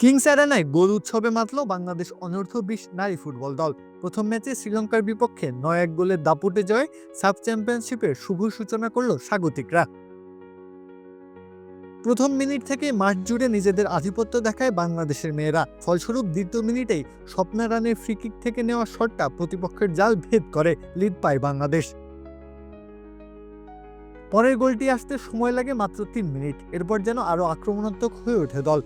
Kings অ্যারেনায় গোল উৎসবে মাতল বাংলাদেশ অনূর্ধ্ব বিশ নারী ফুটবল দল। প্রথম ম্যাচে শ্রীলঙ্কার বিপক্ষে নয় এক গোলের দাপুটে জয় সাব চ্যাম্পিয়নশিপের শুভ সূচনা করল স্বাগতিকরা। প্রথম মিনিট থেকে মাঠ জুড়ে নিজেদের আধিপত্য দেখায় বাংলাদেশের মেয়েরা। ফলস্বরূপ দ্বিতীয় মিনিটেই স্বপ্না রানের ফ্রিকিক থেকে নেওয়া শটটা প্রতিপক্ষের জাল ভেদ করে লিড পায় বাংলাদেশ। পরের গোলটি আসতে সময় লাগে মাত্র তিন মিনিট। এরপর যেন আরও আক্রমণাত্মক হয়ে ওঠে দল।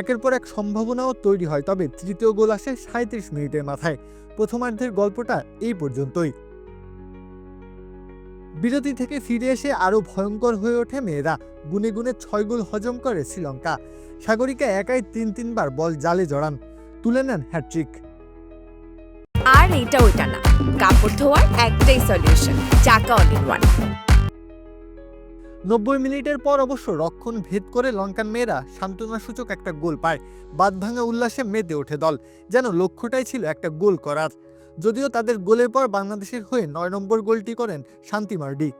একের পর এক সম্ভাবনাও তৈরি হয়, তবে তৃতীয় গোল আসে সাঁত্রিশ মিনিটের মাথায়। প্রথমার্ধের গল্পটা এই পর্যন্তই। বিরতি থেকে ফিরে এসে আরও ভয়ঙ্কর হয়ে ওঠে মেয়েরা। গুনে গুনে ছয় গোল হজম করে শ্রীলঙ্কা। সাগরিকা একাই তিন তিনবার বল জালে জড়ান। তুলে নেন হ্যাট্রিক আর এটা ওইটা না। কাপড় ধোয়ার একটাই সলিউশন চাকা অল ওয়ান নব্বই মিনিটের পর অবশ্য রক্ষণ ভেদ করে লঙ্কান মেয়েরা সান্ত্বনাসূচক একটা গোল পায়। বাদভাঙা উল্লাসে মেতে ওঠে দল, যেন লক্ষ্যটাই ছিল একটা গোল করার। যদিও তাদের গোলের পর বাংলাদেশের হয়ে নয় নম্বর গোলটি করেন শান্তি মার্ডি।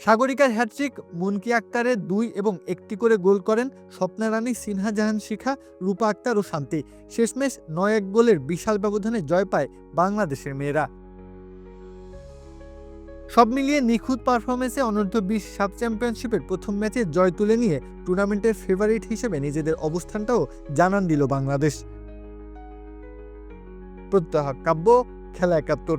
সাগরিকার হ্যাট্রিক মুনকি আক্তারের দুই এবং একটি করে গোল করেন স্বপ্না রানী সিনহা জাহান শিখা, রূপা আক্তার ও শান্তি। শেষমেশ নয় এক গোলের বিশাল ব্যবধানে জয় পায় বাংলাদেশের মেয়েরা। সব মিলিয়ে নিখুঁত পারফরমেন্সে অনূর্ধ্ব বিশ সাব চ্যাম্পিয়নশিপের প্রথম ম্যাচে জয় তুলে নিয়ে টুর্নামেন্টের ফেভারিট হিসেবে নিজেদের অবস্থানটাও জানান দিল বাংলাদেশ। প্রত্যাহ কাব্য, খেলা একাত্তর।